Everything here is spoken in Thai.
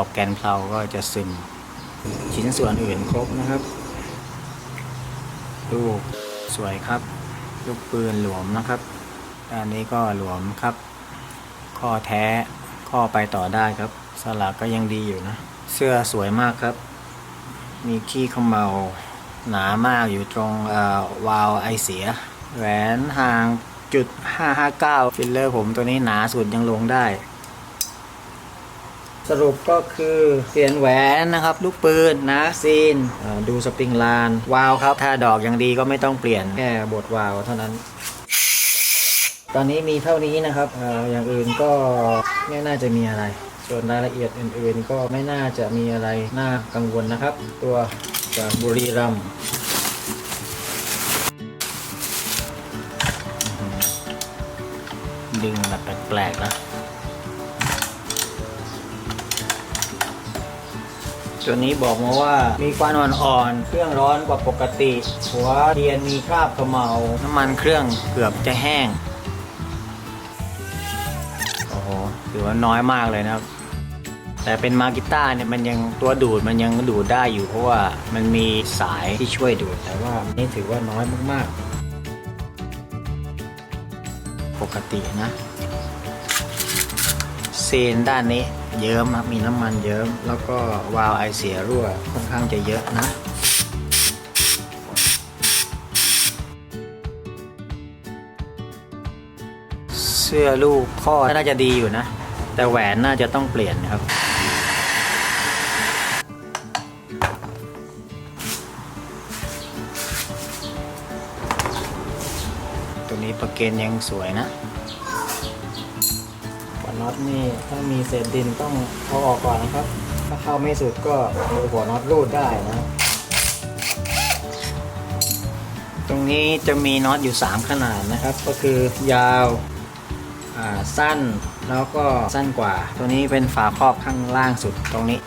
อบแกนเพลาก็จะซึม ชิ้นส่วนอื่นครบนะครับ ลูกสวยครับ ลูกปืนหลวมนะครับด้านนี้ก็หลวมครับ ข้อแท้ข้อไปต่อได้ครับ สลักก็ยังดีอยู่นะ เสื้อสวยมากครับ มีขี้ขมเมาหนามากอยู่ตรงวาล์วไอเสีย แหวนห่างจุด559 ฟิลเลอร์ผมตัวนี้หนาสุดยังลงได้ สรุปก็คือเปลี่ยนแหวนนะครับ ลูกปืนนะซีนดูสปริงลาน วาวครับ ถ้าดอกยังดีก็ไม่ต้องเปลี่ยนแค่บทวาวเท่านั้น ตอนนี้มีเท่านี้นะครับออย่างอื่นก็ไม่น่าจะมีอะไร ส่วนรายละเอียดอื่นๆ ก็ไม่น่าจะมีอะไรน่ากังวลนะครับ ตัวจากบุรีรัมย์ดึงแบบแปลกๆนะ ตัวนี้บอกมาว่ามีควันอ่อนๆ เครื่องร้อนกว่าปกติ หัวเทียนมีคราบขมเมาน้ำมันเครื่องเกือบจะแห้ง โอ้โหถือว่าน้อยมากเลยนะครับ แต่เป็นมากิต้าเนี่ยมันยังตัวดูดมันยังดูดได้อยู่เพราะว่ามันมีสายที่ช่วยดูด แต่ว่านี่ถือว่าน้อยมากๆ ปกตินะ เซนด้านนี้ เยิ้มครับมีน้ำมันเยิ้ม แล้วก็วาล์วไอเสียรั่วค่อนข้างจะเยอะนะเสื้อลูกข้อน่าจะดีอยู่นะ แต่แหวนน่าจะต้องเปลี่ยนครับ ตัวนี้ประเกนยังสวยนะ น็อตนี่ถ้ามีเศษดินต้องเอาออกก่อนนะครับ ถ้าเข้าไม่สุดก็เอาหัวน็อตรูดได้นะ ตรงนี้จะมีน็อตอยู่ 3 ขนาดนะครับ ก็คือยาวอ่าสั้นแล้วก็สั้นกว่า ตัวนี้เป็นฝาครอบข้างล่างสุดตรงนี้